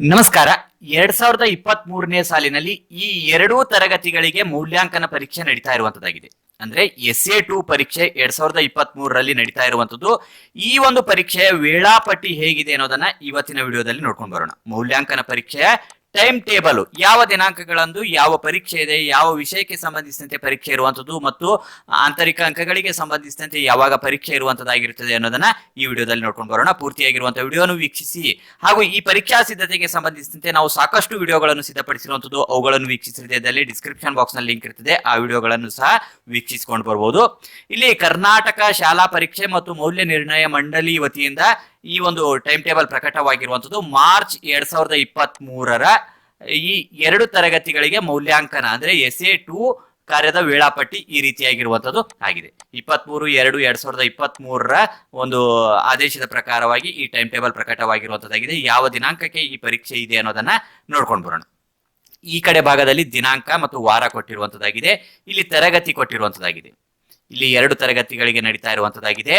ನಮಸ್ಕಾರ. ಎರಡ್ ಸಾವಿರದ ಇಪ್ಪತ್ತ್ ಮೂರನೇ ಸಾಲಿನಲ್ಲಿ ಈ ಎರಡೂ ತರಗತಿಗಳಿಗೆ ಮೌಲ್ಯಾಂಕನ ಪರೀಕ್ಷೆ ನಡೀತಾ ಇರುವಂತದ್ದಾಗಿದೆ. ಅಂದ್ರೆ ಎಸ್ ಎ ಟು ಪರೀಕ್ಷೆ ಎರಡ್ ಸಾವಿರದ ಇಪ್ಪತ್ತ್ ಮೂರರಲ್ಲಿ ನಡೀತಾ ಇರುವಂತದ್ದು. ಈ ಒಂದು ಪರೀಕ್ಷೆಯ ವೇಳಾಪಟ್ಟಿ ಹೇಗಿದೆ ಅನ್ನೋದನ್ನ ಇವತ್ತಿನ ವಿಡಿಯೋದಲ್ಲಿ ನೋಡ್ಕೊಂಡು ಬರೋಣ. ಮೌಲ್ಯಾಂಕನ ಪರೀಕ್ಷೆಯ ಟೈಮ್ ಟೇಬಲ್ ಯಾವ ದಿನಾಂಕಗಳಂದು, ಯಾವ ಪರೀಕ್ಷೆ ಇದೆ, ಯಾವ ವಿಷಯಕ್ಕೆ ಸಂಬಂಧಿಸಿದಂತೆ ಪರೀಕ್ಷೆ ಇರುವಂತದ್ದು ಮತ್ತು ಆಂತರಿಕ ಅಂಕಗಳಿಗೆ ಸಂಬಂಧಿಸಿದಂತೆ ಯಾವಾಗ ಪರೀಕ್ಷೆ ಇರುವಂತದ್ದಾಗಿರುತ್ತದೆ ಅನ್ನೋದನ್ನ ಈ ವಿಡಿಯೋದಲ್ಲಿ ನೋಡ್ಕೊಂಡು ಬರೋಣ. ಪೂರ್ತಿಯಾಗಿರುವಂತಹ ವಿಡಿಯೋನು ವೀಕ್ಷಿಸಿ. ಹಾಗೂ ಈ ಪರೀಕ್ಷಾ ಸಿದ್ಧತೆಗೆ ಸಂಬಂಧಿಸಿದಂತೆ ನಾವು ಸಾಕಷ್ಟು ವಿಡಿಯೋಗಳನ್ನು ಸಿದ್ಧಪಡಿಸಿರುವಂತದ್ದು ಅವುಗಳನ್ನು ವೀಕ್ಷಿಸಿದಲ್ಲಿ ಡಿಸ್ಕ್ರಿಪ್ಷನ್ ಬಾಕ್ಸ್ನಲ್ಲಿ ಲಿಂಕ್ ಇರ್ತದೆ. ಆ ವಿಡಿಯೋಗಳನ್ನು ಸಹ ವೀಕ್ಷಿಸಿಕೊಂಡು ಬರ್ಬೋದು. ಇಲ್ಲಿ ಕರ್ನಾಟಕ ಶಾಲಾ ಪರೀಕ್ಷೆ ಮತ್ತು ಮೌಲ್ಯ ನಿರ್ಣಯ ಮಂಡಳಿ ವತಿಯಿಂದ ಈ ಒಂದು ಟೈಮ್ ಟೇಬಲ್ ಪ್ರಕಟವಾಗಿರುವಂಥದ್ದು ಮಾರ್ಚ್ ಎರಡ್ ಸಾವಿರದ ಇಪ್ಪತ್ತ್ ಮೂರರ ಈ ಎರಡು ತರಗತಿಗಳಿಗೆ ಮೌಲ್ಯಾಂಕನ ಅಂದ್ರೆ ಎಸ್ ಎ ಟು ಕಾರ್ಯದ ವೇಳಾಪಟ್ಟಿ ಈ ರೀತಿಯಾಗಿರುವಂಥದ್ದು ಆಗಿದೆ. ಇಪ್ಪತ್ಮೂರು ಎರಡು ಎರಡ್ ಸಾವಿರದ ಇಪ್ಪತ್ತ್ ಮೂರರ ಒಂದು ಆದೇಶದ ಪ್ರಕಾರವಾಗಿ ಈ ಟೈಮ್ ಟೇಬಲ್ ಪ್ರಕಟವಾಗಿರುವಂಥದ್ದಾಗಿದೆ. ಯಾವ ದಿನಾಂಕಕ್ಕೆ ಈ ಪರೀಕ್ಷೆ ಇದೆ ಅನ್ನೋದನ್ನ ನೋಡ್ಕೊಂಡು ಬರೋಣ. ಈ ಕಡೆ ಭಾಗದಲ್ಲಿ ದಿನಾಂಕ ಮತ್ತು ವಾರ ಕೊಟ್ಟಿರುವಂಥದ್ದಾಗಿದೆ. ಇಲ್ಲಿ ತರಗತಿ ಕೊಟ್ಟಿರುವಂಥದ್ದಾಗಿದೆ. ಇಲ್ಲಿ ಎರಡು ತರಗತಿಗಳಿಗೆ ನಡೀತಾ ಇರುವಂತದ್ದಾಗಿದೆ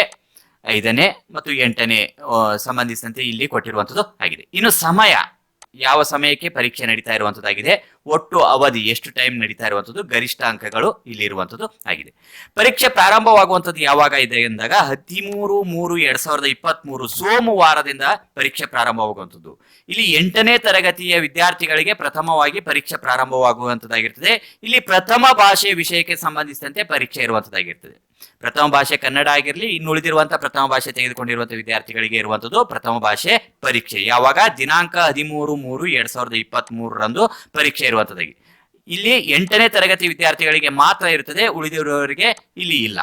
ಐದನೇ ಮತ್ತು ಎಂಟನೇ ಸಂಬಂಧಿಸಿದಂತೆ ಇಲ್ಲಿ ಕೊಟ್ಟಿರುವಂತದ್ದು ಆಗಿದೆ. ಇನ್ನು ಸಮಯ, ಯಾವ ಸಮಯಕ್ಕೆ ಪರೀಕ್ಷೆ ನಡೀತಾ ಇರುವಂತದ್ದಾಗಿದೆ ಒಟ್ಟು ಅವಧಿ, ಎಷ್ಟು ಟೈಮ್ ನಡೀತಾ ಇರುವಂತದ್ದು ಗರಿಷ್ಠ ಅಂಕಗಳು ಇಲ್ಲಿ ಇರುವಂತದ್ದು ಆಗಿದೆ. ಪರೀಕ್ಷೆ ಪ್ರಾರಂಭವಾಗುವಂತದ್ದು ಯಾವಾಗ ಇದೆ ಎಂದಾಗ ಹದಿಮೂರು ಮೂರು ಎರಡ್ ಸಾವಿರದ ಇಪ್ಪತ್ತ್ ಮೂರು ಸೋಮವಾರದಿಂದ ಪರೀಕ್ಷೆ ಪ್ರಾರಂಭವಾಗುವಂತದ್ದು ಇಲ್ಲಿ ಎಂಟನೇ ತರಗತಿಯ ವಿದ್ಯಾರ್ಥಿಗಳಿಗೆ ಪ್ರಥಮವಾಗಿ ಪರೀಕ್ಷೆ ಪ್ರಾರಂಭವಾಗುವಂತದ್ದಾಗಿರ್ತದೆ ಇಲ್ಲಿ ಪ್ರಥಮ ಭಾಷೆ ವಿಷಯಕ್ಕೆ ಸಂಬಂಧಿಸಿದಂತೆ ಪರೀಕ್ಷೆ ಇರುವಂತದ್ದಾಗಿರ್ತದೆ ಪ್ರಥಮ ಭಾಷೆ ಕನ್ನಡ ಆಗಿರಲಿ, ಇನ್ನು ಉಳಿದಿರುವಂತಹ ಪ್ರಥಮ ಭಾಷೆ ತೆಗೆದುಕೊಂಡಿರುವಂತಹ ವಿದ್ಯಾರ್ಥಿಗಳಿಗೆ ಇರುವಂತದ್ದು ಪ್ರಥಮ ಭಾಷೆ ಪರೀಕ್ಷೆ. ಯಾವಾಗ? ದಿನಾಂಕ ಹದಿಮೂರು ಮೂರು ಎರಡ್ ಸಾವಿರದ ಇಪ್ಪತ್ತ್ ಮೂರರಂದು ಪರೀಕ್ಷೆ ಇರುವಂತದ್ದಾಗಿ ಇಲ್ಲಿ ಎಂಟನೇ ತರಗತಿ ವಿದ್ಯಾರ್ಥಿಗಳಿಗೆ ಮಾತ್ರ ಇರುತ್ತದೆ ಉಳಿದಿರುವವರಿಗೆ ಇಲ್ಲಿ ಇಲ್ಲ.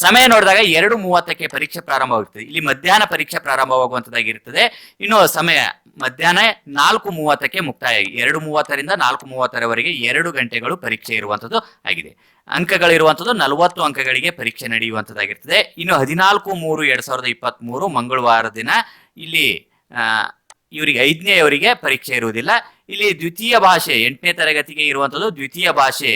ಸಮಯ ನೋಡಿದಾಗ ಎರಡು ಮೂವತ್ತಕ್ಕೆ ಪರೀಕ್ಷೆ ಪ್ರಾರಂಭವಾಗುತ್ತದೆ ಇಲ್ಲಿ ಮಧ್ಯಾಹ್ನ ಪರೀಕ್ಷೆ ಪ್ರಾರಂಭವಾಗುವಂತದ್ದಾಗಿರುತ್ತದೆ ಇನ್ನು ಸಮಯ, ಮಧ್ಯಾಹ್ನ ನಾಲ್ಕು ಮೂವತ್ತಕ್ಕೆ ಮುಕ್ತಾಯ, ಎರಡು ಮೂವತ್ತರಿಂದ ನಾಲ್ಕು ಮೂವತ್ತರವರೆಗೆ ಎರಡು ಗಂಟೆಗಳು ಪರೀಕ್ಷೆ ಇರುವಂತದ್ದು ಆಗಿದೆ. ಅಂಕಗಳಿರುವಂಥದ್ದು ನಲವತ್ತು ಅಂಕಗಳಿಗೆ ಪರೀಕ್ಷೆ ನಡೆಯುವಂತದ್ದಾಗಿರ್ತದೆ ಇನ್ನು ಹದಿನಾಲ್ಕು ಮೂರು ಎರಡ್ ಸಾವಿರದ ಇಪ್ಪತ್ತ್ ಮೂರು ಮಂಗಳವಾರ ದಿನ ಇಲ್ಲಿ ಇವರಿಗೆ ಐದನೇಯವರಿಗೆ ಪರೀಕ್ಷೆ ಇರುವುದಿಲ್ಲ. ಇಲ್ಲಿ ದ್ವಿತೀಯ ಭಾಷೆ, ಎಂಟನೇ ತರಗತಿಗೆ ಇರುವಂತದ್ದು ದ್ವಿತೀಯ ಭಾಷೆ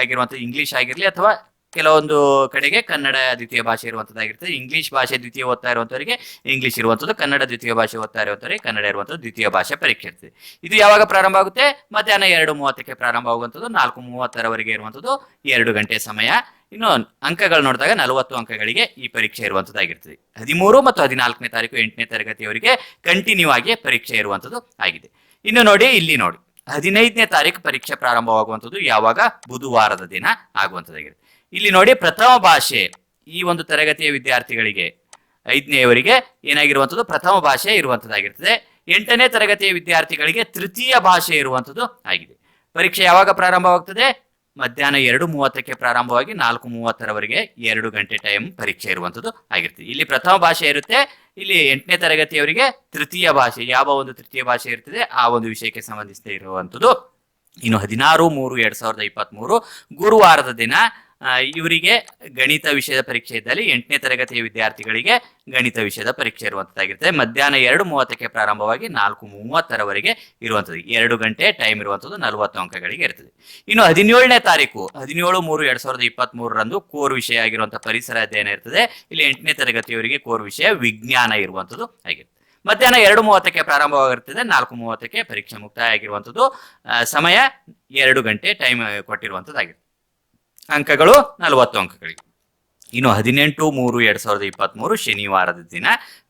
ಆಗಿರುವಂಥದ್ದು, ಇಂಗ್ಲಿಷ್ ಆಗಿರಲಿ ಅಥವಾ ಕೆಲವೊಂದು ಕಡೆಗೆ ಕನ್ನಡ ದ್ವಿತೀಯ ಭಾಷೆ ಇರುವಂತದ್ದಾಗಿರ್ತದೆ ಇಂಗ್ಲಿಷ್ ಭಾಷೆ ದ್ವಿತೀಯ ಓದ್ತಾ ಇರುವಂತವರಿಗೆ ಇಂಗ್ಲಿಷ್ ಇರುವಂತದ್ದು, ಕನ್ನಡ ದ್ವಿತೀಯ ಭಾಷೆ ಓದ್ತಾ ಇರುವಂತವರಿಗೆ ಕನ್ನಡ ಇರುವಂತದ್ದು ದ್ವಿತೀಯ ಭಾಷೆ ಪರೀಕ್ಷೆ ಇರ್ತದೆ ಇದು ಯಾವಾಗ ಪ್ರಾರಂಭ ಆಗುತ್ತೆ? ಮಧ್ಯಾಹ್ನ ಎರಡು ಮೂವತ್ತಕ್ಕೆ ಪ್ರಾರಂಭ ಆಗುವಂಥದ್ದು, ನಾಲ್ಕು ಮೂವತ್ತರವರೆಗೆ ಇರುವಂತದ್ದು ಎರಡು ಗಂಟೆ ಸಮಯ. ಇನ್ನು ಅಂಕಗಳು ನೋಡಿದಾಗ ನಲವತ್ತು ಅಂಕಗಳಿಗೆ ಈ ಪರೀಕ್ಷೆ ಇರುವಂತದ್ದಾಗಿರ್ತದೆ. ಹದಿಮೂರು ಮತ್ತು ಹದಿನಾಲ್ಕನೇ ತಾರೀಕು ಎಂಟನೇ ತರಗತಿಯವರಿಗೆ ಕಂಟಿನ್ಯೂ ಆಗಿ ಪರೀಕ್ಷೆ ಇರುವಂತದ್ದು ಆಗಿದೆ. ಇನ್ನು ನೋಡಿ, ಇಲ್ಲಿ ನೋಡಿ. ಹದಿನೈದನೇ ತಾರೀಕು ಪರೀಕ್ಷೆ ಪ್ರಾರಂಭವಾಗುವಂಥದ್ದು ಯಾವಾಗ? ಬುಧವಾರದ ದಿನ ಆಗುವಂಥದ್ದಾಗಿದೆ ಇಲ್ಲಿ ನೋಡಿ ಪ್ರಥಮ ಭಾಷೆ ಈ ಒಂದು ತರಗತಿಯ ವಿದ್ಯಾರ್ಥಿಗಳಿಗೆ, ಐದನೆಯವರಿಗೆ ಏನಾಗಿರುವಂಥದ್ದು? ಪ್ರಥಮ ಭಾಷೆ ಇರುವಂಥದ್ದಾಗಿರ್ತದೆ. ಎಂಟನೇ ತರಗತಿಯ ವಿದ್ಯಾರ್ಥಿಗಳಿಗೆ ತೃತೀಯ ಭಾಷೆ ಇರುವಂಥದ್ದು ಆಗಿದೆ. ಪರೀಕ್ಷೆ ಯಾವಾಗ ಪ್ರಾರಂಭವಾಗ್ತದೆ? ಮಧ್ಯಾಹ್ನ ಎರಡು ಮೂವತ್ತಕ್ಕೆ ಪ್ರಾರಂಭವಾಗಿ ನಾಲ್ಕು ಮೂವತ್ತರವರೆಗೆ ಎರಡು ಗಂಟೆ ಟೈಮ್ ಪರೀಕ್ಷೆ ಇರುವಂಥದ್ದು ಆಗಿರ್ತದೆ. ಇಲ್ಲಿ ಪ್ರಥಮ ಭಾಷೆ ಇರುತ್ತೆ, ಇಲ್ಲಿ ಎಂಟನೇ ತರಗತಿಯವರಿಗೆ ತೃತೀಯ ಭಾಷೆ, ಯಾವ ಒಂದು ತೃತೀಯ ಭಾಷೆ ಇರ್ತದೆ, ಆ ಒಂದು ವಿಷಯಕ್ಕೆ ಸಂಬಂಧಿಸಿದ ಇರುವಂಥದ್ದು ಇನ್ನು ಹದಿನಾರು ಮೂರು ಎರಡ್ ಸಾವಿರದ ಇಪ್ಪತ್ತ್ ಮೂರು ಗುರುವಾರದ ದಿನ ಇವರಿಗೆ ಗಣಿತ ವಿಷಯದ ಪರೀಕ್ಷೆ ಇದ್ದಲ್ಲಿ ಎಂಟನೇ ತರಗತಿಯ ವಿದ್ಯಾರ್ಥಿಗಳಿಗೆ ಗಣಿತ ವಿಷಯದ ಪರೀಕ್ಷೆ ಇರುವಂತದ್ದಾಗಿರುತ್ತೆ ಮಧ್ಯಾಹ್ನ ಎರಡು ಮೂವತ್ತಕ್ಕೆ ಪ್ರಾರಂಭವಾಗಿ ನಾಲ್ಕು ಮೂವತ್ತರವರೆಗೆ ಇರುವಂತದ್ದು. ಎರಡು ಗಂಟೆ ಟೈಮ್ ಇರುವಂತದ್ದು ನಲವತ್ತು ಅಂಕಗಳಿಗೆ ಇರ್ತದೆ. ಇನ್ನು ಹದಿನೇಳನೇ ತಾರೀಕು, ಹದಿನೇಳು ಮೂರು ಎರಡ್ ಸಾವಿರದ ಇಪ್ಪತ್ತ್ ಮೂರರಂದು ಕೋರ್ ವಿಷಯ ಆಗಿರುವಂತಹ ಪರಿಸರ ಅಧ್ಯಯನ ಇರ್ತದೆ. ಇಲ್ಲಿ ಎಂಟನೇ ತರಗತಿಯವರಿಗೆ ಕೋರ್ ವಿಷಯ ವಿಜ್ಞಾನ ಇರುವಂತದ್ದು ಆಗಿರ್ತದೆ ಮಧ್ಯಾಹ್ನ ಎರಡು ಮೂವತ್ತಕ್ಕೆ ಪ್ರಾರಂಭವಾಗಿರ್ತದೆ. ನಾಲ್ಕು ಮೂವತ್ತಕ್ಕೆ ಪರೀಕ್ಷೆ ಮುಕ್ತಾಯ ಆಗಿರುವಂತದ್ದು. ಸಮಯ ಎರಡು ಗಂಟೆ ಟೈಮ್ ಕೊಟ್ಟಿರುವಂಥದ್ದಾಗಿದೆ ಅಂಕಗಳು ನಲವತ್ತು ಅಂಕಗಳಿಗೆ ಇನ್ನು ಹದಿನೆಂಟು, ಮೂರು, ಎರಡ್ ಸಾವಿರದ ಇಪ್ಪತ್ತ್ ಮೂರು ಶನಿವಾರದ ದಿನ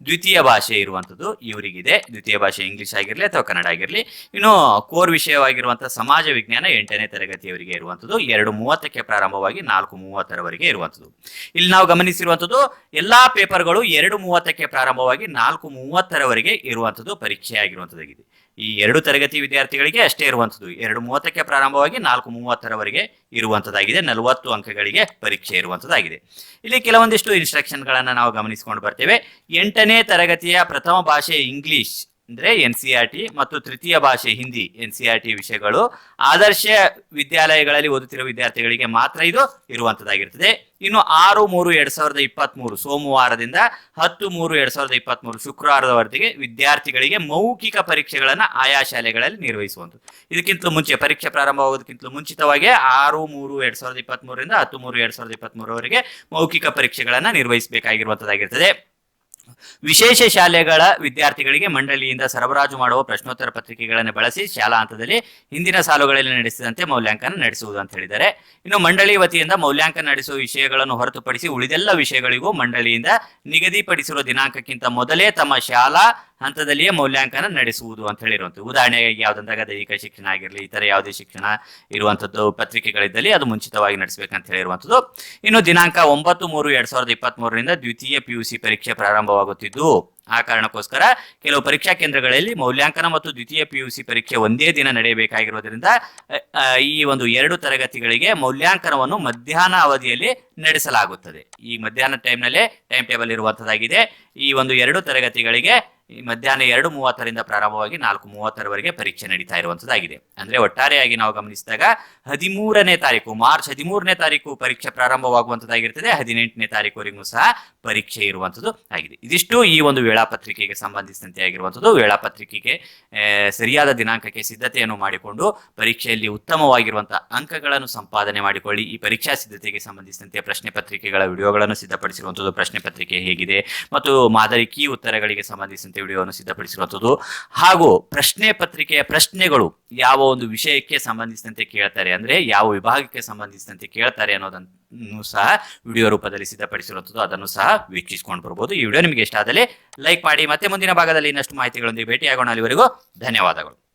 ದ್ವಿತೀಯ ಭಾಷೆ ಇರುವಂಥದ್ದು ಇವರಿಗಿದೆ. ದ್ವಿತೀಯ ಭಾಷೆ ಇಂಗ್ಲಿಷ್ ಆಗಿರಲಿ ಅಥವಾ ಕನ್ನಡ ಆಗಿರಲಿ. ಇನ್ನು ಕೋರ್ ವಿಷಯವಾಗಿರುವಂತಹ ಸಮಾಜ ವಿಜ್ಞಾನ ಎಂಟನೇ ತರಗತಿಯವರಿಗೆ ಇರುವಂಥದ್ದು, ಎರಡು ಮೂವತ್ತಕ್ಕೆ ಪ್ರಾರಂಭವಾಗಿ ನಾಲ್ಕು ಮೂವತ್ತರವರೆಗೆ ಇರುವಂಥದ್ದು. ಇಲ್ಲಿ ನಾವು ಗಮನಿಸಿರುವಂಥದ್ದು, ಎಲ್ಲಾ ಪೇಪರ್ಗಳು ಎರಡು ಮೂವತ್ತಕ್ಕೆ ಪ್ರಾರಂಭವಾಗಿ ನಾಲ್ಕು ಮೂವತ್ತರವರೆಗೆ ಇರುವಂಥದ್ದು ಪರೀಕ್ಷೆ ಆಗಿರುವಂಥದ್ದಾಗಿದೆ ಈ ಎರಡು ತರಗತಿ ವಿದ್ಯಾರ್ಥಿಗಳಿಗೆ ಅಷ್ಟೇ ಇರುವಂಥದ್ದು. ಎರಡು ಮೂವತ್ತಕ್ಕೆ ಪ್ರಾರಂಭವಾಗಿ ನಾಲ್ಕು ಮೂವತ್ತರವರೆಗೆ ಇರುವಂಥದ್ದಾಗಿದೆ. ನಲವತ್ತು ಅಂಕಗಳಿಗೆ ಪರೀಕ್ಷೆ ಇರುವಂಥದ್ದಾಗಿದೆ. ಇಲ್ಲಿ ಕೆಲವೊಂದಿಷ್ಟು ಇನ್ಸ್ಟ್ರಕ್ಷನ್ಗಳನ್ನು ನಾವು ಗಮನಿಸಿಕೊಂಡು ಬರ್ತೇವೆ. ಎಂಟನೇ ತರಗತಿಯ ಪ್ರಥಮ ಭಾಷೆ ಇಂಗ್ಲಿಷ್ ಅಂದ್ರೆ ಎನ್ ಸಿ ಆರ್ ಟಿ ಮತ್ತು ತೃತೀಯ ಭಾಷೆ Hindi N C R T ವಿಷಯಗಳು ಆದರ್ಶ ವಿದ್ಯಾಲಯಗಳಲ್ಲಿ ಓದುತ್ತಿರುವ ವಿದ್ಯಾರ್ಥಿಗಳಿಗೆ ಮಾತ್ರ ಇದು ಇರುವಂತದ್ದಾಗಿರ್ತದೆ. ಇನ್ನು ಆರು ಮೂರು ಎರಡ್ ಸಾವಿರದ ಇಪ್ಪತ್ತ್ ಮೂರು ಸೋಮವಾರದಿಂದ ಹತ್ತು ಮೂರು ಎರಡ್ ಸಾವಿರದ ಇಪ್ಪತ್ತ್ ಮೂರು ಶುಕ್ರವಾರದವರೆಗೆ ವಿದ್ಯಾರ್ಥಿಗಳಿಗೆ ಮೌಖಿಕ ಪರೀಕ್ಷೆಗಳನ್ನ ಆಯಾ ಶಾಲೆಗಳಲ್ಲಿ ನಿರ್ವಹಿಸುವಂಥದ್ದು. ಇದಕ್ಕಿಂತ ಮುಂಚೆ ಪರೀಕ್ಷೆ ಪ್ರಾರಂಭವಾಗೋದಕ್ಕಿಂತಲೂ ಮುಂಚಿತವಾಗಿ ಆರು ಮೂರು ಎರಡ್ ಸಾವಿರದ ಇಪ್ಪತ್ತ್ ಮೂರರಿಂದ ಹತ್ತು ಮೂರು ಎರಡ್ ಸಾವಿರದ ಇಪ್ಪತ್ತ್ ಮೂರವರೆಗೆ ಮೌಖಿಕ ಪರೀಕ್ಷೆಗಳನ್ನ ನಿರ್ವಹಿಸಬೇಕಾಗಿರುವಂತದ್ದಾಗಿರ್ತದೆ. ವಿಶೇಷ ಶಾಲೆಗಳ ವಿದ್ಯಾರ್ಥಿಗಳಿಗೆ ಮಂಡಳಿಯಿಂದ ಸರಬರಾಜು ಮಾಡುವ ಪ್ರಶ್ನೋತ್ತರ ಪತ್ರಿಕೆಗಳನ್ನು ಬಳಸಿ ಶಾಲಾ ಹಂತದಲ್ಲಿ ಹಿಂದಿನ ಸಾಲುಗಳಲ್ಲಿ ನಡೆಸಿದಂತೆ ಮೌಲ್ಯಾಂಕನ ನಡೆಸುವುದು ಅಂತ ಹೇಳಿದ್ದಾರೆ. ಇನ್ನು ಮಂಡಳಿ ವತಿಯಿಂದ ಮೌಲ್ಯಾಂಕನ ನಡೆಸುವ ವಿಷಯಗಳನ್ನು ಹೊರತುಪಡಿಸಿ ಉಳಿದೆಲ್ಲ ವಿಷಯಗಳಿಗೂ ಮಂಡಳಿಯಿಂದ ನಿಗದಿಪಡಿಸಿರುವ ದಿನಾಂಕಕ್ಕಿಂತ ಮೊದಲೇ ತಮ್ಮ ಶಾಲಾ ಹಂತದಲ್ಲಿಯೇ ಮೌಲ್ಯಾಂಕನ ನಡೆಸುವುದು ಅಂತ ಹೇಳಿರುವಂಥದ್ದು ಉದಾಹರಣೆಗೆ ಯಾವುದಂದಾಗ ದೈಹಿಕ ಶಿಕ್ಷಣ ಆಗಿರಲಿ ಇತರ ಯಾವುದೇ ಶಿಕ್ಷಣ ಇರುವಂಥದ್ದು ಪತ್ರಿಕೆಗಳಿದ್ದಲ್ಲಿ ಅದು ಮುಂಚಿತವಾಗಿ ನಡೆಸಬೇಕಂತ ಹೇಳಿರುವಂಥದ್ದು. ಇನ್ನು ದಿನಾಂಕ ಒಂಬತ್ತು ಮೂರು ಎರಡ್ ಸಾವಿರದ ಇಪ್ಪತ್ತ್ ಮೂರರಿಂದ ದ್ವಿತೀಯ ಸಿ ಪರೀಕ್ಷೆ ಪ್ರಾರಂಭವಾಗುತ್ತಿದ್ದು. ಆ ಕಾರಣಕ್ಕೋಸ್ಕರ ಕೆಲವು ಪರೀಕ್ಷಾ ಕೇಂದ್ರಗಳಲ್ಲಿ ಮೌಲ್ಯಾಂಕನ ಮತ್ತು ದ್ವಿತೀಯ ಪಿ ಯು ಸಿ ಪರೀಕ್ಷೆ ಒಂದೇ ದಿನ ನಡೆಯಬೇಕಾಗಿರುವುದರಿಂದ ಈ ಒಂದು ಎರಡು ತರಗತಿಗಳಿಗೆ ಮೌಲ್ಯಾಂಕನವನ್ನು ಮಧ್ಯಾಹ್ನ ಅವಧಿಯಲ್ಲಿ ನಡೆಸಲಾಗುತ್ತದೆ. ಈ ಮಧ್ಯಾಹ್ನ ಟೈಮ್ನಲ್ಲೇ ಟೈಮ್ ಟೇಬಲ್ ಇರುವಂತದ್ದಾಗಿದೆ. ಈ ಒಂದು ಎರಡು ತರಗತಿಗಳಿಗೆ ಮಧ್ಯಾಹ್ನ ಎರಡು ಮೂವತ್ತರಿಂದ ಪ್ರಾರಂಭವಾಗಿ ನಾಲ್ಕು ಮೂವತ್ತರವರೆಗೆ ಪರೀಕ್ಷೆ ನಡೀತಾ ಇರುವಂತದ್ದಾಗಿದೆ. ಅಂದ್ರೆ ಒಟ್ಟಾರೆಯಾಗಿ ನಾವು ಗಮನಿಸಿದಾಗ ಹದಿಮೂರನೇ ತಾರೀಕು, ಮಾರ್ಚ್ ಹದಿಮೂರನೇ ತಾರೀಕು ಪರೀಕ್ಷೆ ಪ್ರಾರಂಭವಾಗುವಂತದ್ದಾಗಿರ್ತದೆ. ಹದಿನೆಂಟನೇ ತಾರೀಕುವರೆಗೂ ಸಹ ಪರೀಕ್ಷೆ ಇರುವಂತದ್ದು ಆಗಿದೆ. ಇದಿಷ್ಟು ಈ ಒಂದು ವೇಳಾಪತ್ರಿಕೆಗೆ ಸಂಬಂಧಿಸಿದಂತೆ ಆಗಿರುವಂತದ್ದು. ವೇಳಾಪತ್ರಿಕೆಗೆ ಸರಿಯಾದ ದಿನಾಂಕಕ್ಕೆ ಸಿದ್ಧತೆಯನ್ನು ಮಾಡಿಕೊಂಡು ಪರೀಕ್ಷೆಯಲ್ಲಿ ಉತ್ತಮವಾಗಿರುವಂತಹ ಅಂಕಗಳನ್ನು ಸಂಪಾದನೆ ಮಾಡಿಕೊಳ್ಳಿ. ಈ ಪರೀಕ್ಷಾ ಸಿದ್ಧತೆಗೆ ಸಂಬಂಧಿಸಿದಂತೆ ಪ್ರಶ್ನೆ ಪತ್ರಿಕೆಗಳ ವಿಡಿಯೋಗಳನ್ನು ಸಿದ್ಧಪಡಿಸಿರುವಂತದ್ದು ಪ್ರಶ್ನೆ ಪತ್ರಿಕೆ ಹೇಗಿದೆ. ಮತ್ತು ಮಾದರಿ ಕೀ ಉತ್ತರಗಳಿಗೆ ಸಂಬಂಧಿಸಿದಂತೆ ವಿಡಿಯೋವನ್ನು ಸಿದ್ಧಪಡಿಸಿರುವಂಥದ್ದು. ಹಾಗೂ ಪ್ರಶ್ನೆ ಪತ್ರಿಕೆಯ ಪ್ರಶ್ನೆಗಳು ಯಾವ ಒಂದು ವಿಷಯಕ್ಕೆ ಸಂಬಂಧಿಸಿದಂತೆ ಕೇಳ್ತಾರೆ ಅಂದ್ರೆ ಯಾವ ವಿಭಾಗಕ್ಕೆ ಸಂಬಂಧಿಸಿದಂತೆ ಕೇಳ್ತಾರೆ ಅನ್ನೋದನ್ನು ಸಹ ವಿಡಿಯೋ ರೂಪದಲ್ಲಿ ಸಿದ್ಧಪಡಿಸಿರುವಂಥದ್ದು. ಅದನ್ನು ಸಹ ವೀಕ್ಷಿಸಿಕೊಂಡು ಬರ್ಬೋದು. ಈ ವಿಡಿಯೋ ನಿಮಗೆ ಇಷ್ಟ ಆದಲ್ಲಿ ಲೈಕ್ ಮಾಡಿ. ಮತ್ತೆ ಮುಂದಿನ ಭಾಗದಲ್ಲಿ ಇನ್ನಷ್ಟು ಮಾಹಿತಿಗಳೊಂದಿಗೆ ಭೇಟಿಯಾಗೋಣ. ಅಲ್ಲಿವರೆಗೂ ಧನ್ಯವಾದಗಳು.